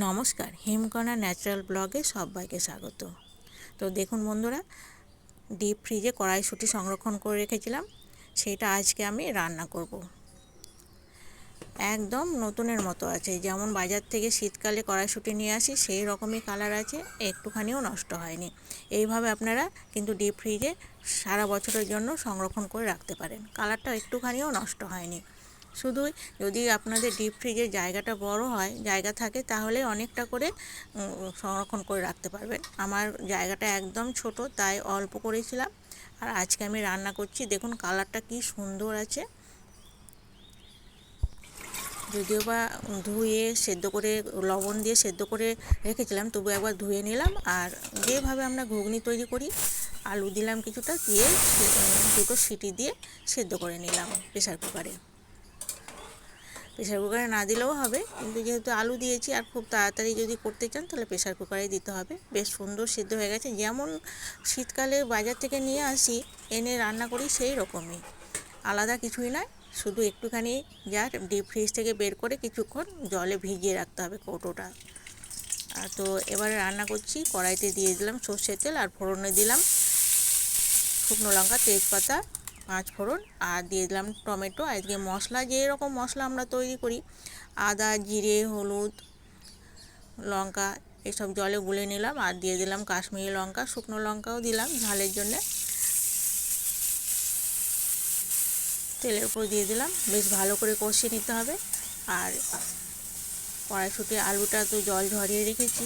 নমস্কার হিমকণা ন্যাচারাল ব্লগে সবাইকে স্বাগত। তো দেখুন বন্ধুরা, ডিপ ফ্রিজে কড়াইশুঁটি সংরক্ষণ করে রেখেছিলাম, সেটা আজকে আমি রান্না করব। একদম নতুনের মতো আছে, যেমন বাজার থেকে শীতকালে কড়াইশুঁটি নিয়ে আসি, সেই রকমই কালার আছে, একটুখানিও নষ্ট হয়নি। এইভাবে আপনারা কিন্তু ডিপ ফ্রিজে সারা বছরের জন্য সংরক্ষণ করে রাখতে পারেন কালারটা একটুখানিও নষ্ট হয়নি। শুধু যদি আপনাদের ডিপ ফ্রিজের জায়গাটা বড় হয়, জায়গা থাকে, তাহলে অনেকটা করে সংরক্ষণ করে রাখতে পারবেন। আমার জায়গাটা একদম ছোট, তাই অল্প করেছিলাম আর আজকে আমি রান্না করছি, দেখুন কালারটা কি সুন্দর আছে। যদিও বা ধুয়ে সেদ্ধ করে, লবণ দিয়ে সেদ্ধ করে রেখেছিলাম, তবু একবার ধুয়ে নিলাম। আর যেভাবে আমরা ঘুগনি তৈরি করি, আলু দিলাম কিছুটা, দিয়ে দুটো সিটি দিয়ে সেদ্ধ করে নিলাম প্রেসার কুকারে। প্রেশার কুকারে না দিলেও হবে। কিন্তু যেহেতু আলু দিয়েছি আর খুব তাড়াতাড়ি যদি করতে চান, তাহলে প্রেশার কুকারে দিতে হবে। বেশ সুন্দর সিদ্ধ হয়ে গেছে। যেমন শীতকালে বাজার থেকে নিয়ে আসি, এনে রান্না করি সেই রকমই। আলাদা কিছুই নয়। শুধু একটুখানি যা ডিপ ফ্রিজ থেকে বের করে কিছুক্ষণ জলে ভিজিয়ে রাখতে হবে কৌটোটা। তো এবারে রান্না করছি। কড়াইতে দিয়ে দিলাম সর্ষের তেল আর ফোড়নে দিলাম শুকনো লঙ্কা, তেজপাতা পাঁচ ফোড়ন আর দিয়ে দিলাম টমেটো। আজকে মশলা যে রকম মশলা আমরা তৈরি করি, আদা, জিরে, হলুদ, লঙ্কা, এসব জলে গুলে নিলাম আর দিয়ে দিলাম কাশ্মীরি লঙ্কা, শুকনো লঙ্কাও দিলাম ঝালের জন্যে। তেলের উপর দিয়ে দিলাম, বেশ ভালো করে কষিয়ে নিতে হবে। আর কড়াইশুটি আলুটা তো জল ঝরিয়ে রেখেছি,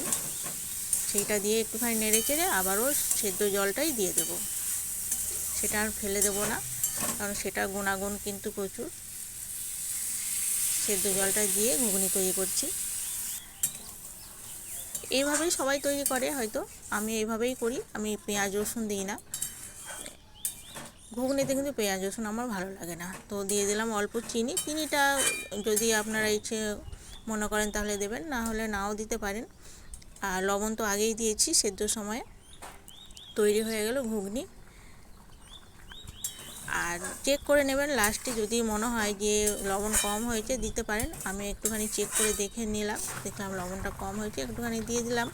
সেইটা দিয়ে একটুখানি নেড়ে চেড়ে আবারও সেদ্ধ জলটাই দিয়ে দেবো। সেটা আর ফেলে দেবো না, কারণ সেটা গুণাগুণ কিন্তু প্রচুর। সেদ্ধ জলটা দিয়ে ঘুগনি তৈরি করছি। এইভাবেই সবাই তৈরি করে হয়তো, আমি এইভাবেই করি, আমি পেঁয়াজ, রসুন দিই না। ঘুগনিতে কিন্তু পেঁয়াজ, রসুন আমার ভালো লাগে না। তো দিয়ে দিলাম অল্প চিনি, চিনিটা যদি আপনারা ইচ্ছে মনে করেন তাহলে দেবেন, না হলে নাও দিতে পারেন। আর লবণ তো আগেই দিয়েছি, সেদ্ধ সময়ে। তৈরি হয়ে গেল ঘুগনি। আর চেক করে নেবেন। লাস্টে যদি মনে হয় যে লবণ কম হয়েছে, দিতে পারেন। আমি একটুখানি চেক করে দেখে নিলাম। দেখলাম লবণটা কম হয়েছে, একটুখানি দিয়ে দিলাম।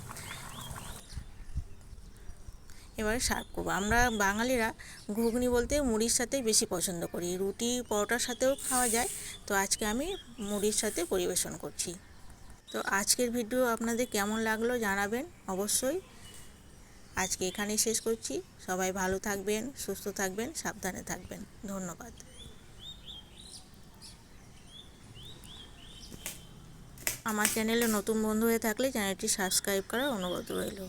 এবারে সার্ভ করব। আমরা বাঙালিরা ঘুগনি বলতে মুড়ির সাথে বেশি পছন্দ করি। রুটি, পরোটার সাথেও খাওয়া যায়। তো আজকে আমি মুড়ির সাথে পরিবেশন করছি। তো আজকের ভিডিও আপনাদের কেমন লাগল জানাবেন? অবশ্যই আজকে এখানেই শেষ করছি। সবাই ভালো থাকবেন, সুস্থ থাকবেন, সাবধানে থাকবেন। ধন্যবাদ। আমার চ্যানেলে নতুন বন্ধু হয়ে থাকলে চ্যানেলটি সাবস্ক্রাইব করার অনুরোধ রইল।